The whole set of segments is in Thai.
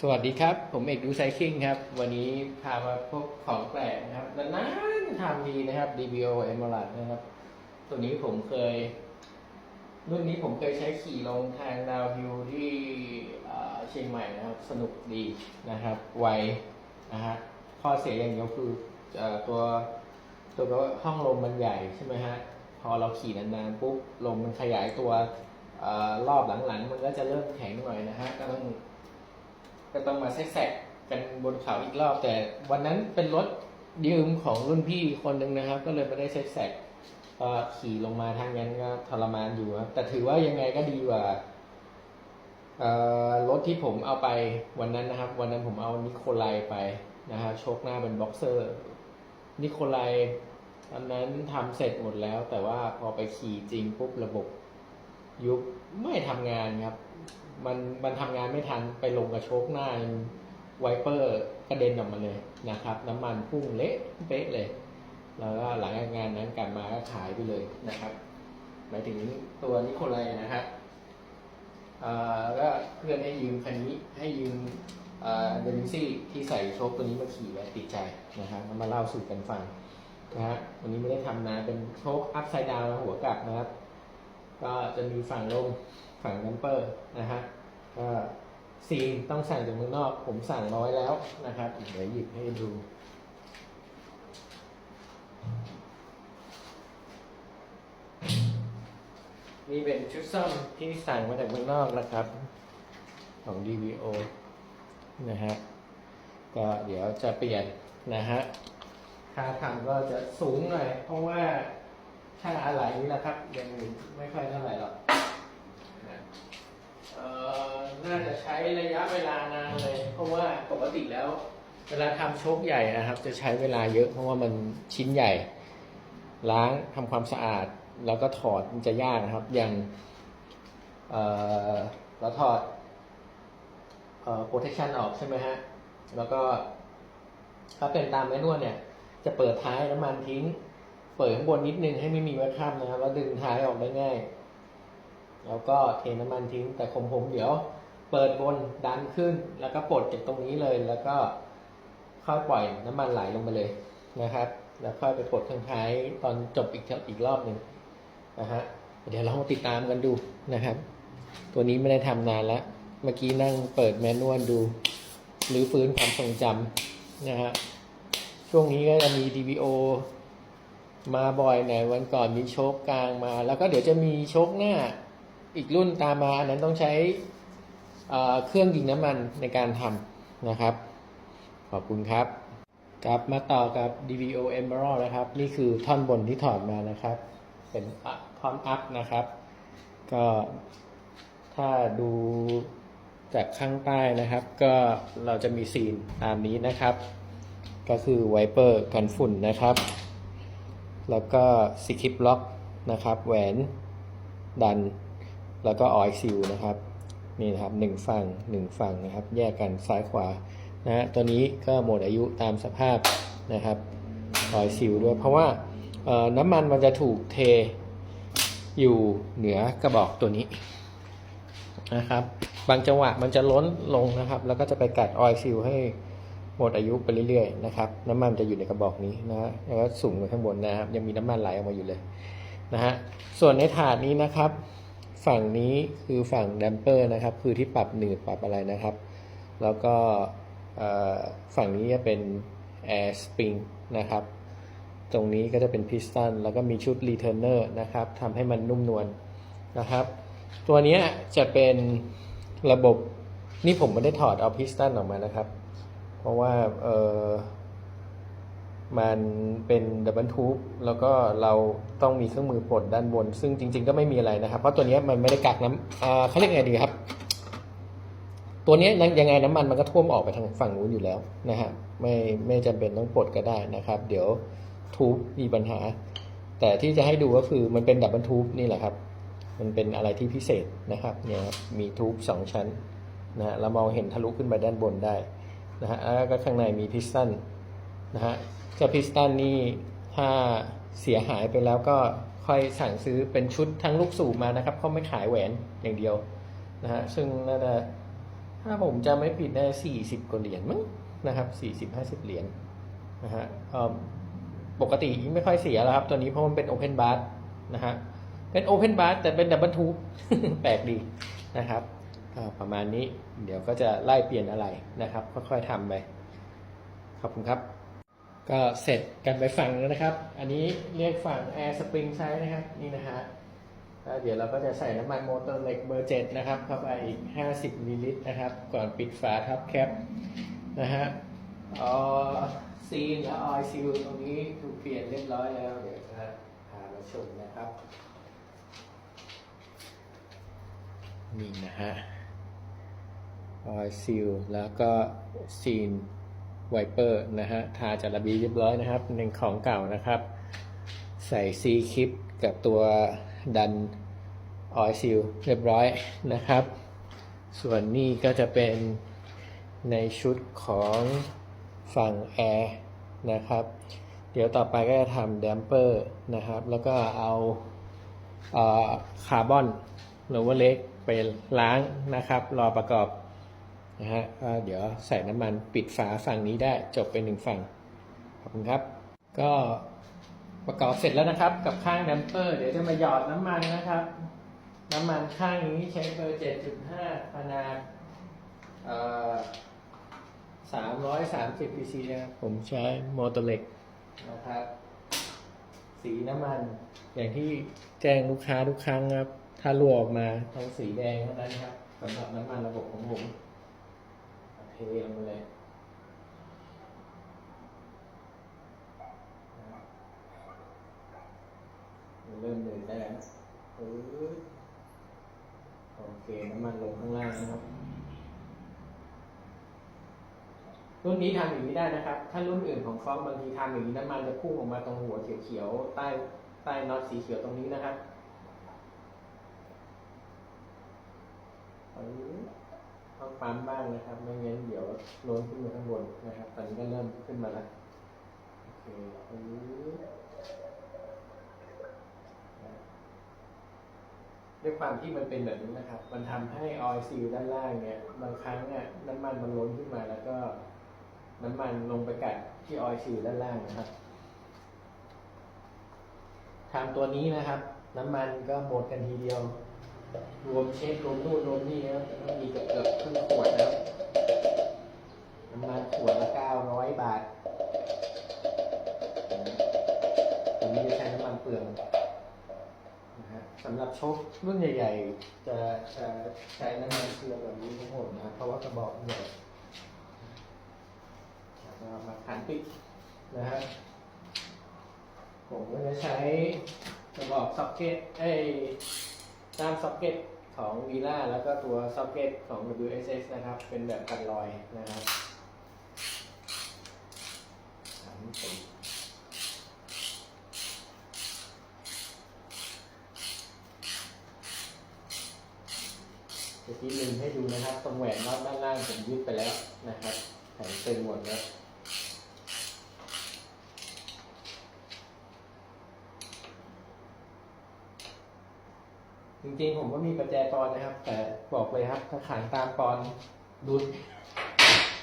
สวัสดีครับ ผมเอกดูไซคิงครับ วันนี้พามาพบของแปลกนะครับนานๆทำดีนะครับ DBO Emerald นะครับ ตัวนี้ผมเคย รุ่นนี้ผมเคยใช้ขี่ลงทางดาวฮิวที่เชียงใหม่นะครับ สนุกดีนะครับ ไวนะฮะข้อเสียอย่างเดียวคือตัวตัวห้องลมมันใหญ่ใช่ไหมฮะ พอเราขี่นานๆปุ๊บลมมันขยายตัวอรอบหลังๆ มันก็จะเริ่มแข็งหน่อยนะฮะก็ต้อง ก็ต้องมาแทรกกันบนเขาอีกรอบ แต่วันนั้นเป็นรถยืมของรุ่นพี่คนหนึ่งนะครับ ก็เลยไม่ได้แทรกก็ขี่ลงมาทางนั้นก็ทรมานอยู่ครับแต่ถือว่ายังไงก็ดีกว่ารถที่ผมเอาไปวันนั้นนะครับ วันนั้นผมเอานิโคไลไปนะครับโชคหน้าเป็นบ็อกเซอร์ นิโคไลตอนนั้นทำเสร็จหมดแล้ว แต่ว่าพอไปขี่จริงปุ๊บระบบยุบไม่ทำงานครับ มันมันทำงานไม่ทันไปลงกับโชคหน้าไวเปอร์กระเด็นออกมาเลยนะครับ น้ำมันพุ่งเละเป๊ะเลย แล้วก็หลังจากงานนั้นกลับมาก็ขายไปเลยนะครับ หมายถึงตัวนิโคลัยนะครับเอ่อก็เพื่อนให้ยืมคันนี้ให้ยืมเดนิซี่ที่ใส่โชคตัวนี้มาขี่ไว้ติดใจนะครับมาเล่าสู่กันฟังนะฮะวันนี้ไม่ได้ทำนะเป็นโชคอัพไซด์ดาวหัวกลับนะครับ ก็จะมีฝั่งลม ฝังดัมเปอร์นะฮะก็ซีนต้องสั่งจากเมืองนอก ผมสั่งร้อยแล้วนะครับ เดี๋ยวหยิบให้ดูนี่เป็นชุดซ่อมที่สั่งมาจากเมืองนอกนะครับ ของ DVO นะฮะก็เดี๋ยวจะเปลี่ยนนะฮะค่าทำก็จะสูงหน่อยเพราะว่าค่าอะไรนี่แหละครับ ยังไม่ค่อยเท่าไหร่หรอก ใช้ระยะเวลานานเลย เพราะว่าปกติแล้ว เวลาทำโชคใหญ่นะครับ จะใช้เวลาเยอะเพราะว่ามันชิ้นใหญ่ ล้างทำความสะอาด แล้วก็ถอดมันจะยากนะครับ อย่างเออเราถอดเอ่อ protection ออกใช่ไหมฮะ แล้วก็ถ้าเป็นตามแมนนวลเนี่ย จะเปิดท้ายน้ำมันทิ้ง เปิดข้างบนนิดนึงให้ไม่มีวัดข้ามนะครับ แล้วดึงท้ายออกได้ง่าย แล้วก็เทน้ำมันทิ้งแต่ของผมเดี๋ยว เปิดบนดันขึ้น แล้วก็ปลดจากตรงนี้เลย แล้วก็ค่อยปล่อยน้ำมันไหลลงไปเลยนะครับ แล้วค่อยไปปลดข้างท้ายตอนจบอีกอีกรอบหนึ่งนะฮะเดี๋ยวเราติดตามกันดูนะครับ ตัวนี้ไม่ได้ทำนานแล้ว เมื่อกี้นั่งเปิดแมนนวลดู หรือฟื้นความทรงจำนะฮะช่วงนี้ก็จะมี DVO มาบ่อยในวันก่อนมีโชคกลางมา แล้วก็เดี๋ยวจะมีโชคหน้าอีกรุ่นตามมาอันนั้นต้องใช้ เครื่องยิงน้ำมันในการทำนะครับ ขอบคุณครับกลับมาต่อกับ DVO Emerald นะครับ นี่คือท่อนบนที่ถอดมานะครับ เป็นท่อนอัพนะครับ ก็ถ้าดูจากข้างใต้นะครับ ก็เราจะมีซีนตามนี้นะครับ ก็คือไวเปอร์กันฝุ่นนะครับ แล้วก็สคิปล็อกนะครับ แหวนดัน แล้วก็ออยซิลนะครับ นี่นะครับหนึ่งฝั่งหนึ่งฝั่งนะครับ แยกกันซ้ายขวานะฮะตัวนี้ก็หมดอายุตามสภาพนะครับออยซิลด้วย เพราะว่าน้ำมันมันจะถูกเทอยู่เหนือกระบอกตัวนี้นะครับ บางจังหวะมันจะล้นลงนะครับ แล้วก็จะไปกัดออยซิลให้หมดอายุไปเรื่อยๆนะครับ น้ำมันจะอยู่ในกระบอกนี้นะฮะแล้วก็สูงไปข้างบนนะครับ ยังมีน้ำมันไหลออกมาอยู่เลยนะฮะส่วนในถาดนี้นะครับ ฝั่งนี้คือฝั่งแดมเปอร์นะครับ คือที่ปรับหนืดปรับอะไรนะครับ แล้วก็ฝั่งนี้จะเป็นแอร์สปริงนะครับ ตรงนี้ก็จะเป็นพิสตันแล้วก็มีชุดรีเท r ร์เนอร์นะครับทำให้มันนุ่มนวลนะครับ ตัวนี้จะเป็นระบบนี่ผมไม่ได้ถอดเอาพิสตันออกมานะครับ เพราะว่าเออ มันเป็นดับเบิลทูบแล้วก็เราต้องมีเครื่องมือปลดด้านบน ซึ่งจริง ๆ ก็ไม่มีอะไรนะครับ เพราะตัวนี้มันไม่ได้กักน้ำอ่าเขาเรียกไงดีครับ ตัวนี้ยังไงน้ำมันมันก็ท่วมออกไปทางฝั่งนู้นอยู่แล้วนะฮะไม่ไม่จำเป็นต้องปลดก็ได้นะครับ เดี๋ยวทูบมีปัญหา แต่ที่จะให้ดูก็คือมันเป็นดับเบิลทูบนี่แหละครับ มันเป็นอะไรที่พิเศษนะครับเนี่ยครับมีทูบสองชั้นนะฮะเรามองเห็นทะลุขึ้นไปด้านบนได้นะฮะแล้วก็ข้างในมีพิสตัน นะฮะเจ้าพิสตันนี่ถ้าเสียหายไปแล้วก็ค่อยสั่งซื้อเป็นชุดทั้งลูกสูบมานะครับเขาไม่ขายแหวนอย่างเดียวนะฮะซึ่งน่าจะถ้าผมจะไม่ผิดได้สี่สิบกว่าเหรียญมั้งนะครับสี่สิบห้าสิบเหรียญนะฮะปกติไม่ค่อยเสียแล้วครับ ตัวนี้เพราะมันเป็นโอเพนบาร์นะฮะเป็นโอเพนบาร์แต่เป็นดับเบิลทูแปลกดีนะครับประมาณนี้เดี๋ยวก็จะไล่เปลี่ยนอะไรนะครับ ค่อยๆทำไปขอบคุณครับ ก็เสร็จกันไปฝั่งแล้วนะครับ อันนี้เรียกฝั่ง Air Spring Side นะครับ นี่นะฮะแล้วเดี๋ยวเราก็จะใส่น้ำมันมอเตอร์เหล็กเบอร์เจ็ดนะครับเข้าไปอีก 50มิลลิลิตรนะครับ ก่อนปิดฝาทับแคปนะฮะออซีนและออยซิลตรงนี้ถูกเปลี่ยนเรียบร้อยแล้ว เดี๋ยวจะพามาชมนะครับนี่นะฮะออยซิลแล้วก็ซีน ไวเปอร์นะฮะ ทาจากระบีเรียบร้อยนะครับหนึ่งของเก่านะครับ ใส่ซีคลิปกับตัวดันออยซิลเรียบร้อยนะครับ ส่วนนี้ก็จะเป็นในชุดของฝั่งแอร์นะครับ เดี๋ยวต่อไปก็จะทำแดมเปอร์นะครับ แล้วก็เอาคาร์บอนโลเวอร์เล็กไปล้างนะครับ รอประกอบ นะฮะก็เดี๋ยวใส่น้ำมันปิดฝาฝั่งนี้ได้จบไปหนึ่งฝั่ง ขอบคุณครับ ก็ประกอบเสร็จแล้วนะครับ กับข้างแดมเปอร์ เดี๋ยวจะมาหยอดน้ำมันนะครับ น้ำมันข้างนี้ใช้เบอร์7.5ขนาดเอ่อ330 cc นะครับ ผมใช้โมโตเล็กนะครับ สีน้ำมัน อย่างที่แจ้งลูกค้าทุกครั้งครับ ถ้ารั่วออกมาต้องสีแดงเท่านั้นครับสำหรับน้ำมันระบบของผม เทลงมเลยเริ่มเดินได้แล้วปึ๊บโอเคน้ำมันลงข้างล่างนะครับ รุ่นนี้ทำอย่างนี้ได้นะครับ ถ้ารุ่นอื่นของฟอร์บางทีทำอย่างนี้น้ำมันจะพุ่งออกมาตรงหัวเขียวๆใต้ใต้น็อตสีเขียวตรงนี้นะครับ ต้องปั๊มบ้างนะครับ ไม่งั้นเดี๋ยวล้นขึ้นมาข้างบนนะครับ ตอนนี้ก็เริ่มขึ้นมาแล้วโอเคปึ๊บด้วยความที่มันเป็นแบบนี้นะครับ มันทำให้ออยซีลด้านล่างเนี่ย บางครั้งเนี่ยน้ำมันมันล้นขึ้นมาแล้วก็น้ำมันลงไปกัดที่ออยซีลด้านล่างนะครับทำตัวนี้นะครับ น้ำมันก็หมดกันทีเดียว รวมเช็ครวมนู่นรวมนี่นะครับมี ชครุ่นใหญ่ ๆ จะจะใช้น้ำมันเกลือแบบนี้ทั้งหมดนะครับเพราะว่ากระบอกใหญ่ยมาขันปิดนะฮะผมก็จะใช้กระบอกซ็อกเก็ตไอ้ด้ามซ็อกเก็ตของวีล่าแล้วก็ตัวซ็อกเก็ตของ WSS นะครับ เป็นแบบกันรอยนะครับขันปิด เมื่อกี้ลืมให้ดูนะครับตรงแหวนน็อตด้านล่างผมยึดไปแล้วนะครับแข็งตึงหมดแล้วจริงๆผมก็มีประแจปอนนะครับ แต่บอกเลยครับถ้าขันตามปอนดุด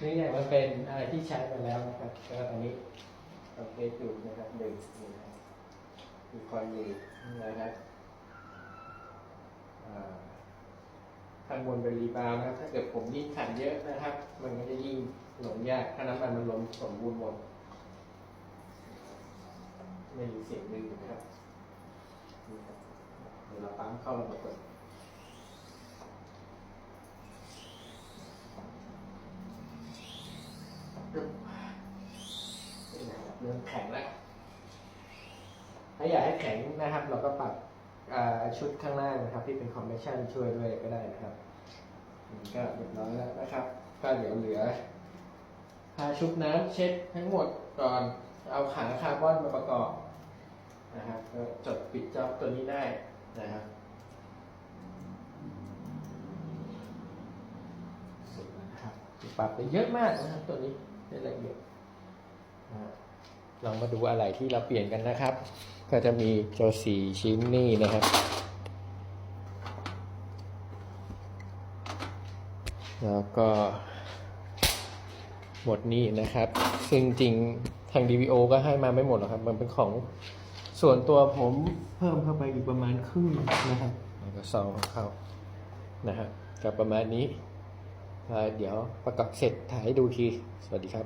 นื่องจากมันเป็นอะไรที่ใช้ไปแล้วนะครับก็อันนี้โอเคอยู่นะครับดึงนี่นะครับมีคอยอยู่นะครับอ่า ข้างบนเป็นรีบาวนะครับถ้าเกิดผมยิ่งขันเยอะนะครับ มันก็จะยิ่งหลงยากถ้าน้ำมันมันลงสมบูรณ์หมดไม่มีเสียงดึงนะครับเดี๋ยวเราปั๊มเข้าระบบก่อนเริ่มแข็งแล้วถ้าอยากให้แข็งนะครับ เราก็ปรับ ชุดข้างล่างนะครับ ที่เป็นคอมเพรสชันช่วยด้วยก็ได้นะครับก็เรียบร้อยแล้วนะครับ ก็เดี๋ยวเหลือพาชุบน้ำเช็ดทั้งหมดก่อนเอาขาคาร์บอนมาประกอบนะครับก็จดปิดจ็อบตัวนี้ได้นะครับสุดนะครับปรับไปเยอะมากนะครับตัวนี้ได้ละเอียดลองมาดูอะไรที่เราเปลี่ยนกันนะครับ ก็จะมีตัวสี่ชิ้นนี่นะครับ แล้วก็หมดนี้นะครับ ซึ่งจริงทาง DVO ก็ให้มาไม่หมดหรอกครับ มันเป็นของส่วนตัวผมเพิ่มเข้าไปอีกประมาณครึ่งนะครับ แล้วก็ซองเข้านะฮะกับประมาณนี้ เดี๋ยวประกอบเสร็จถ่ายให้ดูที สวัสดีครับ